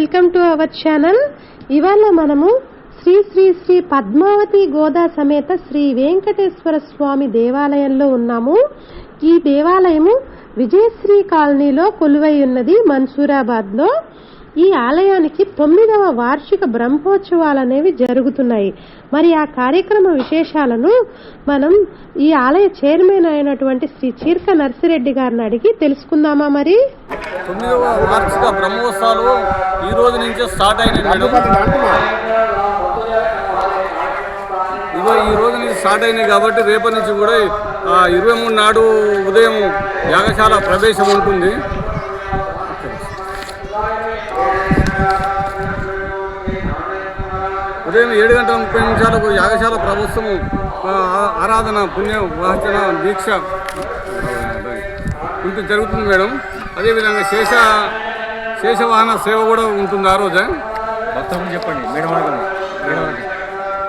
Welcome to our channel. ఇవాళ మనము శ్రీ శ్రీ శ్రీ పద్మావతి గోదా సమేత శ్రీ వెంకటేశ్వర స్వామి దేవాలయంలో ఉన్నాము. ఈ దేవాలయము విజయశ్రీ కాలనీలో కొలువై ఉన్నది మన్సూరాబాద్లో. ఈ ఆలయానికి తొమ్మిదవ వార్షిక బ్రహ్మోత్సవాలు అనేవి జరుగుతున్నాయి. మరి ఆ కార్యక్రమ విశేషాలను మనం ఈ ఆలయ చైర్మన్ అయినటువంటి శ్రీ చీర్క నర్సిరెడ్డి గారిని అడిగి తెలుసుకుందామా మరి? తొమ్మిదవ వార్షిక బ్రహ్మోత్సవాలు ఈ రోజు నుంచే స్టార్ట్ అయినాయి మేడం. ఈ రోజు నుంచి స్టార్ట్ అయినాయి కాబట్టి రేపటి నుంచి కూడా ఇరవై మూడు నాడు ఉదయం యాగశాల ప్రవేశం ఉంటుంది. ఉదయం ఏడు గంటల ముప్పై నిమిషాలకు యాగశాల ప్రభుత్వము ఆరాధన పుణ్య వాచన దీక్ష ఉంటుంది జరుగుతుంది మేడం. అదేవిధంగా శేష శేషవాహన సేవ కూడా ఉంటుంది ఆ రోజు. భక్తులకు చెప్పండి మేడం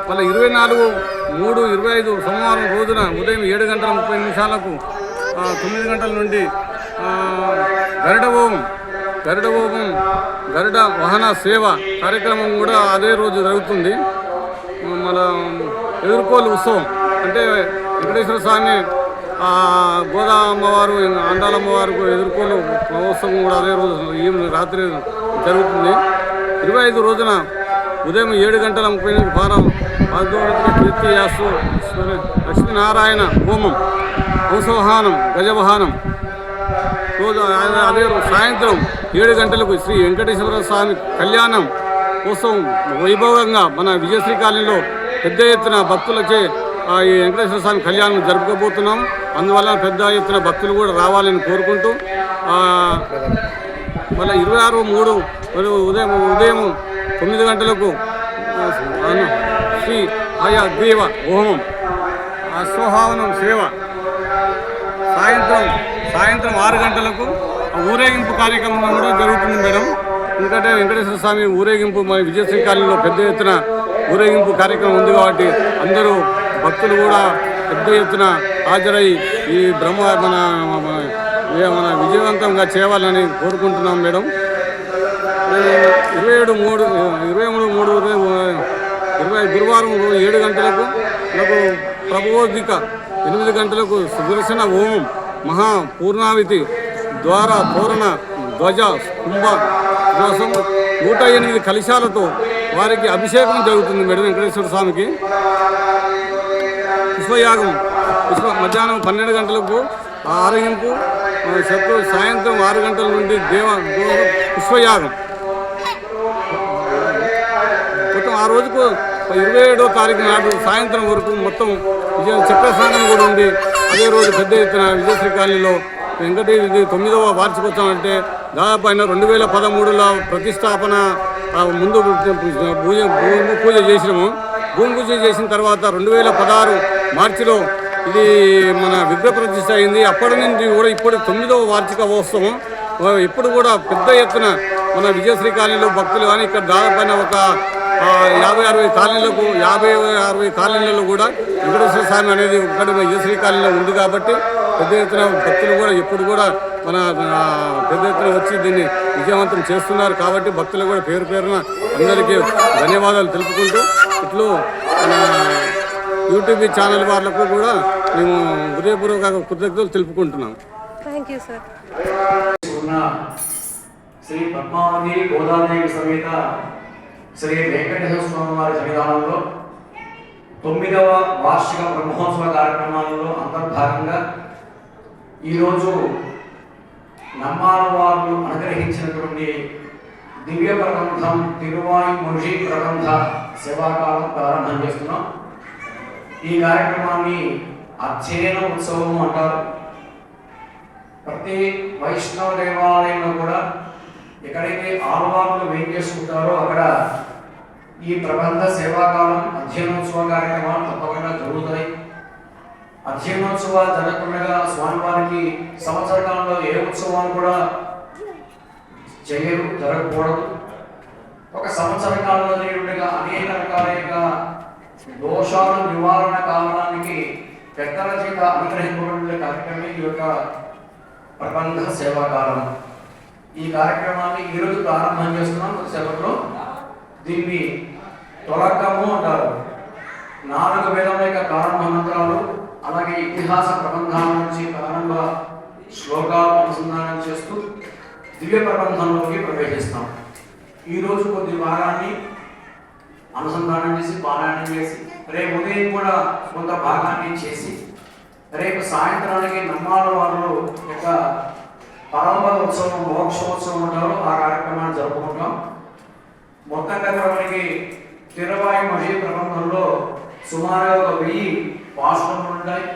మళ్ళీ ఇరవై నాలుగు మూడు ఇరవై ఐదు సోమవారం రోజున ఉదయం ఏడు గంటల ముప్పై నిమిషాలకు తొమ్మిది గంటల నుండి గరుడ గరుడ హోమం గరుడ వాహన సేవ కార్యక్రమం కూడా అదే రోజు జరుగుతుంది. మన ఎదుర్కోలు ఉత్సవం. అంటే వెంకటేశ్వర స్వామి గోదా అమ్మవారు అండాల అమ్మవారు ఎదుర్కోలు మహోత్సవం కూడా అదే రోజు ఈ రాత్రి జరుగుతుంది. ఇరవై ఐదు రోజున ఉదయం ఏడు గంటల ముప్పై ఎనిమిది పారం కీర్తి యాసు లక్ష్మీనారాయణ హోమం హంసవాహనం గజవాహనం. రోజు అదే- సాయంత్రం ఏడు గంటలకు శ్రీ వెంకటేశ్వర స్వామి కళ్యాణం కోసం వైభవంగా మన విజయశ్రీ కాలనీలో పెద్ద ఎత్తున భక్తులచే ఈ వెంకటేశ్వర స్వామి కళ్యాణం జరుపుకోబోతున్నాం. అందువల్ల పెద్ద ఎత్తున భక్తులు కూడా రావాలని కోరుకుంటూ మళ్ళీ ఇరవై ఆరు మూడు ఉదయం ఉదయం తొమ్మిది గంటలకు శ్రీ ఆయా దేవ హోమం అశ్వహావనం సేవ. సాయంత్రం సాయంత్రం ఆరు గంటలకు ఊరేగింపు కార్యక్రమం కూడా జరుగుతుంది మేడం. ఎందుకంటే వెంకటేశ్వర స్వామి ఊరేగింపు మన విజయశ్రీ కాలనీలో పెద్ద ఎత్తున ఊరేగింపు కార్యక్రమం ఉంది కాబట్టి అందరూ భక్తులు కూడా పెద్ద ఎత్తున హాజరై ఈ బ్రహ్మ మన మన- విజయవంతంగా చేయాలని కోరుకుంటున్నాం మేడం. ఇరవై ఏడు మూడు ఇరవై మూడు మూడు ఇరవై గురువారం ఏడు గంటలకు నాకు ప్రభోదిక ఎనిమిది గంటలకు సుదర్శన హోమం మహా పూర్ణావితి ద్వారా తోరణ ధ్వజ కుంభ కోసం నూట ఎనిమిది కలశాలతో వారికి అభిషేకం జరుగుతుంది మెడ వెంకటేశ్వర స్వామికి. పుష్పయాగం పుష్ప మధ్యాహ్నం పన్నెండు గంటలకు ఆరగింపు శత్రు సాయంత్రం ఆరు గంటల నుండి దేవ పుష్పయాగం మొత్తం ఆ రోజుకు ఇరవై ఏడో తారీఖు నాడు సాయంత్రం వరకు మొత్తం విజయ చక్రస్నానం కూడా ఉంది అదే రోజు పెద్ద ఎత్తున విజయశ్రీ కాలనీలో వెంకటే ఇది తొమ్మిదవ వార్షికోత్సవం అంటే దాదాపు అయిన రెండు వేల పదమూడులో ప్రతిష్టాపన ముందు పూజ భూమి పూజ చేసినాము. భూమి పూజ చేసిన తర్వాత రెండు వేల పదహారు మార్చిలో ఇది మన విగ్రహ ప్రతిష్ట అయింది. అప్పటి నుంచి కూడా ఇప్పుడు తొమ్మిదవ వార్షిక ఉత్సవం ఇప్పుడు కూడా పెద్ద ఎత్తున మన విజయశ్రీ కాలనీలో భక్తులు కానీ ఇక్కడ దాదాపు ఒక యాభై అరవై కాలనీలకు యాభై అరవై కాలనీలలో కూడా వెంకటేశ్వర స్వామి అనేది ఇక్కడ విజయశ్రీ కాలనీలో ఉంది కాబట్టి పెద్ద ఎత్తున భక్తులు కూడా ఎప్పుడు కూడా మన పెద్ద ఎత్తున వచ్చి దీన్ని విజయవంతం చేస్తున్నారు కాబట్టి భక్తులు కూడా పేరు పేరున అందరికీ ధన్యవాదాలు తెలుపుకుంటూ ఇట్లు మన యూట్యూబ్ ఛానల్ వాళ్ళకు కూడా మేము హృదయపూర్వక కృతజ్ఞతలు తెలుపుకుంటున్నాం thank you sir Shri Padmavathi Godadevi సమేత శ్రీ వెంకటేశ్వర స్వామి వారి సన్నిధానంలో తొమ్మిదవ వార్షిక బ్రహ్మోత్సవ కార్యక్రమాలలో అంతర్భాగంగా ఈరోజు నమ్మాల వారు అనుగ్రహించినటువంటి దివ్య ప్రబంధం తిరువాయి ముషి ప్రబంధ సేవాకాలం ప్రారంభం చేస్తున్నాం. ఈ కార్యక్రమాన్ని అధ్యయన ఉత్సవం అంటారు. ప్రతి వైష్ణవ దేవాలయంలో కూడా ఎక్కడైతే ఆలవారులు వేయించేసుకుంటారో అక్కడ ఈ ప్రబంధ సేవాకాలం అధ్యయనోత్సవ కార్యక్రమాలు తప్పకుండా జరుగుతాయి. అధ్యయనోత్సవాలు జరగకుండా స్వామివారికి సంవత్సర కాలంలో ఏ ఉత్సవాలు కూడా చేయరు జరగకూడదు. ఒక సంవత్సర కాలంలో జరిగినట్టుగా అనేక రకాల యొక్క దోషాల నివారణ కావడానికి పెద్దల చేత అనుగ్రహింపబడిన కార్యక్రమం ఈ యొక్క ప్రబంధ సేవాకాలం ఈ కార్యక్రమాన్ని ఈరోజు ప్రారంభం చేస్తున్నాం సేవలో దీన్ని తొలకము అంటారు. నాలుగు వేల యొక్క ప్రారంభ మంత్రాలు అలాగే ఇతిహాస ప్రబంధాల నుంచి ప్రారంభ శ్లోకాలు అనుసంధానం చేస్తూ దివ్య ప్రబంధంలోకి ప్రవేశిస్తాం. ఈరోజు కొద్ది భాగాన్ని అనుసంధానం చేసి పారాయణం చేసి రేపు ఉదయం కూడా కొంత భాగాన్ని చేసి రేపు సాయంత్రానికి నమ్మాల వారు యొక్క పరమపద ఉత్సవం మోక్షోత్సవం ఉంటారు. ఆ కార్యక్రమాన్ని జరుపుకుంటాం. మొత్తంగా కూడా మనకి తిరువాయి మహి ప్రబంధంలో సుమారుగా ఒక వెయ్యి భాషలు ఉంటాయి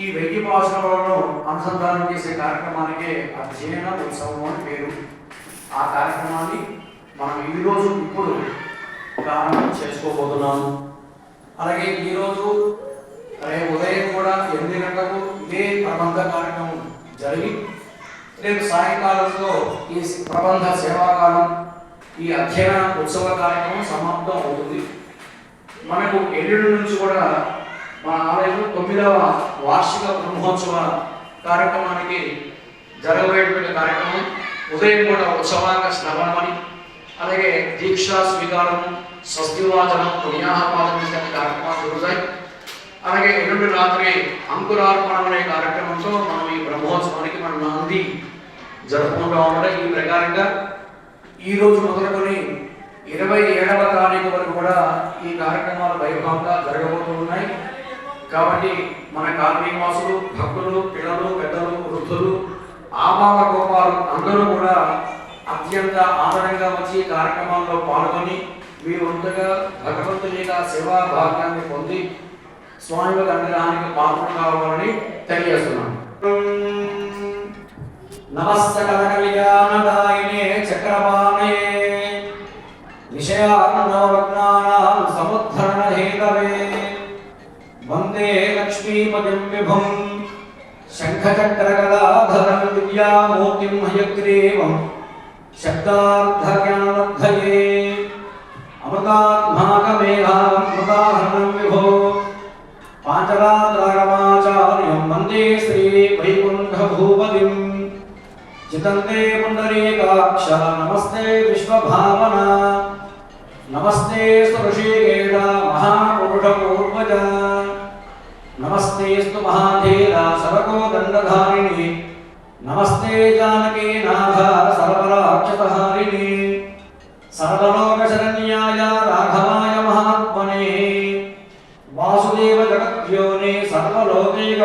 ఈ వెయ్యి పాశ్రములను అనుసంధానం చేసే కార్యక్రమానికే అధ్యయన ఉత్సవం అని పేరు. ఆ కార్యక్రమాన్ని మనం ఈరోజు ఇప్పుడు ప్రారంభం చేసుకోబోతున్నాము. అలాగే ఈరోజు రేపు ఉదయం కూడా ఎనిమిది గంటలకు ఇదే ప్రబంధ కార్యక్రమం జరిగి రేపు సాయంకాలంలో ఈ ప్రబంధ సేవాకాలం ఈ అధ్యయన ఉత్సవ కార్యక్రమం సమాప్తం అవుతుంది. మనకు ఎల్లుండి నుంచి కూడా మా ఆలయంలో తొమ్మిదవ వార్షిక బ్రహ్మోత్సవ కార్యక్రమానికి జరగబోయేటువంటి కార్యక్రమం ఉదయం కూడా ఉత్సవాంగ శ్రవణమని అలాగే దీక్షా స్వీకారం స్వస్తివాచనం పుణ్యాహపాదం ఇత్యాది కార్యక్రమాలు జరుగుతాయి. అలాగే ఎల్లుండి రాత్రి అంకురార్పణం అనే కార్యక్రమంతో మనం ఈ బ్రహ్మోత్సవానికి మనం నాంది జరుపుకుంటా ఉండడం ఈ ప్రకారంగా ఈరోజు మొదలుకొని ఇరవై ఏడవ తారీఖు వరకు కూడా ఈ కార్యక్రమాలు వైభవంగా జరగబోతున్నాయి కాబట్టి మన కార్మికవాసులు భక్తులు పిల్లలు పెద్దలు వృద్ధులు ఆపాల గోపాలు అందరూ కూడా అత్యంత ఆదరంగా వచ్చి కార్యక్రమాల్లో పాల్గొని మీ వంతుగా భగవంతుని యొక్క సేవా భాగాన్ని పొంది స్వామి అనుగ్రహానికి పాత్ర కావాలని తెలియజేస్తున్నాను నమస్తకలకల్యాణదాయినే చక్రపాణయే. విషయాన్నవజ్ఞానాం वंदे लक्ष्मीपतिं विभुं शङ्खचक्रगदाधरं दिव्यामूर्तिं हयग्रीवं शब्दार्थज्ञानब्धये अमृतात्माकमेधावं मृताहरणं विभो पाञ्चरात्रागमाचार्यं वंदे श्रीवैकुण्ठभूपतिं। चितन्ते पुण्डरीकाक्ष, नमस्ते विश्वभावना, नमस्ते सुषिकेता महापुरुषपूर्वजा। ఋషికేట మహాపురుష పూర్వజ నమస్తేస్తు మహాధీర సరకో దండధారిణి. నమస్తే జానకీ నాథ సర్వరాక్షసహారిణి. సర్వలోక శరణ్యాయ రాఘవాయ మహాత్మనే. వాసుదేవ జగద్యోని సర్వలోకైక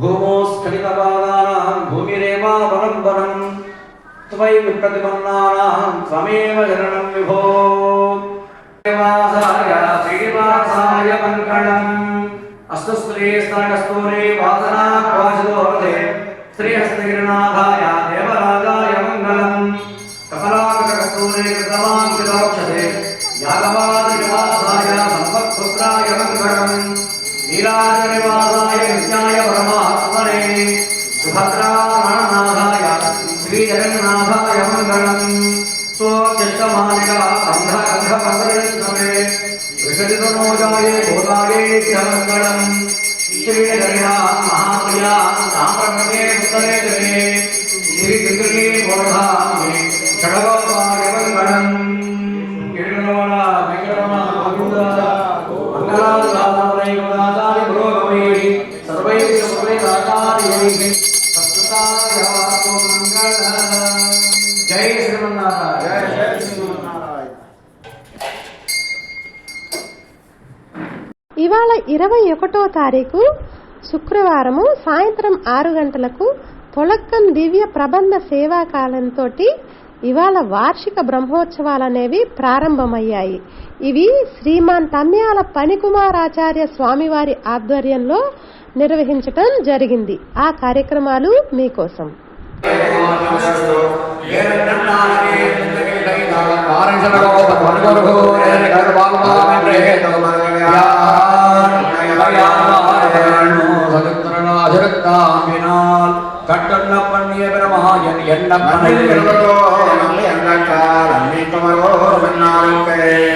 భూమోస్ఖలితపాదానాం భూమిరేవావరం వనం త్వయి ప్రతిపన్నానాం త్వమేవ శరణం విభో. శ్రీనివాసాయ శ్రీనివాసాయ మంగళం. అస్తు స్త్రీ స్తనకస్తూరి వాసనా వాచదోర్ధే శ్రీహస్తగిరినాథాయ దేవరాజాయ మంగళం. కమలాకటకస్తూరి కృతమాంకితోక్షతే శ్రీరాజనివాసాయ నిత్యాయ పరమాత్మనే సుభద్రామణనాథాయ శ్రీజగన్నాథాయ మంగళం. స్వోత్తిష్టమాలిక అంధకంధపత్రే విషదితమోజాయ భూతాయే మంగళం శ్రీగణ్యా మహాప్రియా సాంప్రమే ఉత్తరే జనే శ్రీ దిగ్గే బోధామి షడగోపాయ మంగళం. గిరిరమణ ఇరవై ఒకటో తారీఖు శుక్రవారము సాయంత్రం ఆరు గంటలకు తొలక్కం దివ్య ప్రబంధ సేవా కాలంతో ఇవాళ వార్షిక బ్రహ్మోత్సవాలు అనేవి ప్రారంభమయ్యాయి. ఇవి శ్రీమాన్ తమ్యాల పనికుమారాచార్య స్వామివారి ఆధ్వర్యంలో నిర్వహించటం జరిగింది. ఆ కార్యక్రమాలు మీకోసం. சகத்திரநாதிரத்தாம்பினால் கட்டண்ண பண்ணிய பிரமஹாயன் என்ன பண்ணிருக்கிறதோ நம்மை அந்தக்கார் அன்னைக்குமரோ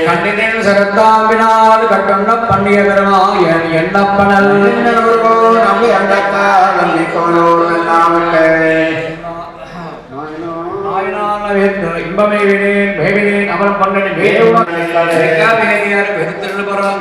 கண்ணினின் சிறத்தாம்பினால் கட்டண்ண பண்ணிய பிரமஹாயன் என்ன பண்ணல் நம்மை அந்தக்கார் அன்னைக்குமரோ நல்லாமட்டே இன்பமே வினேன் மேவினேன் அமரம் பண்ணனி வேறுவார் பெருத்திருபுரம்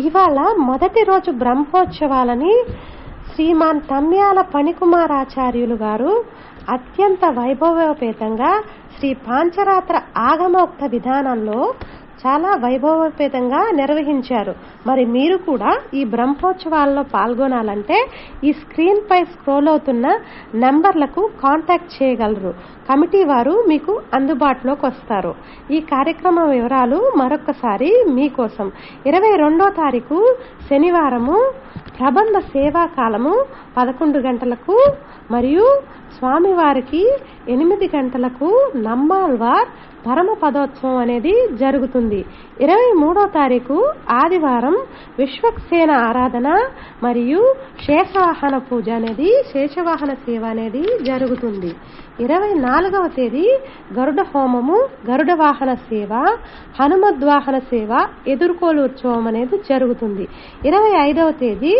ఇవాళ మొదటి రోజు బ్రహ్మోత్సవాలని శ్రీమాన్ తమ్యాల పణికుమారాచార్యులు గారు అత్యంత వైభవోపేతంగా శ్రీ పాంచరాత్ర ఆగమోక్త విధానంలో చాలా వైభవోపేతంగా నిర్వహించారు. మరి మీరు కూడా ఈ బ్రహ్మోత్సవాల్లో పాల్గొనాలంటే ఈ స్క్రీన్ పై స్క్రోల్ అవుతున్న నంబర్లకు కాంటాక్ట్ చేయగలరు. కమిటీ వారు మీకు అందుబాటులోకి వస్తారు. ఈ కార్యక్రమం వివరాలు మరొకసారి మీకోసం ఇరవై రెండో తారీఖు శనివారము ప్రబంధ సేవా కాలము పదకొండు గంటలకు మరియు స్వామివారికి ఎనిమిది గంటలకు నమ్మాల్వార్ పరమ పదోత్సవం అనేది జరుగుతుంది. ఇరవై మూడో తారీఖు ఆదివారం విశ్వక్సేన ఆరాధన మరియు శేషవాహన పూజ అనేది శేషవాహన సేవ అనేది జరుగుతుంది. ఇరవై నాలుగవ తేదీ గరుడ హోమము గరుడ వాహన సేవ హనుమద్వాహన సేవ ఎదుర్కోలు ఉత్సవం అనేది జరుగుతుంది. ఇరవై ఐదవ తేదీ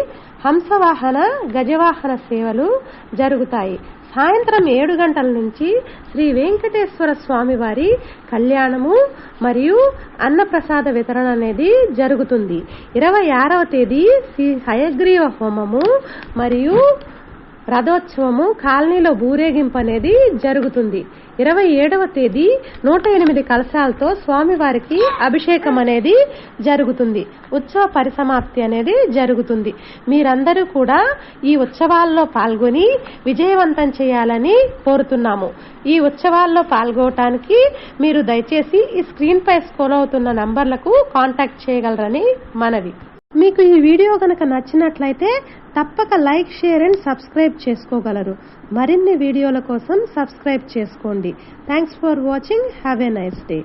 హంసవాహన గజవాహన సేవలు జరుగుతాయి. సాయంత్రం ఏడు గంటల నుంచి శ్రీ వెంకటేశ్వర స్వామి వారి కళ్యాణము మరియు అన్నప్రసాద వితరణ అనేది జరుగుతుంది. ఇరవై ఆరవ తేదీ శ్రీ హయగ్రీవ హోమము మరియు రథోత్సవము కాలనీలో ఊరేగింపు అనేది జరుగుతుంది. ఇరవై ఏడవ తేదీ నూట ఎనిమిది కలశాలతో స్వామివారికి అభిషేకం అనేది జరుగుతుంది. ఉత్సవ పరిసమాప్తి అనేది జరుగుతుంది. మీరందరూ కూడా ఈ ఉత్సవాల్లో పాల్గొని విజయవంతం చేయాలని కోరుతున్నాము. ఈ ఉత్సవాల్లో పాల్గొనటానికి మీరు దయచేసి ఈ స్క్రీన్పై స్కోల్ అవుతున్న నంబర్లకు కాంటాక్ట్ చేయగలరని మనవి. మీకు ఈ వీడియో కనుక నచ్చినట్లయితే తప్పక లైక్ షేర్ అండ్ సబ్స్క్రైబ్ చేసుకోగలరు. మరిన్ని వీడియోల కోసం సబ్స్క్రైబ్ చేసుకోండి. Thanks for watching have a nice day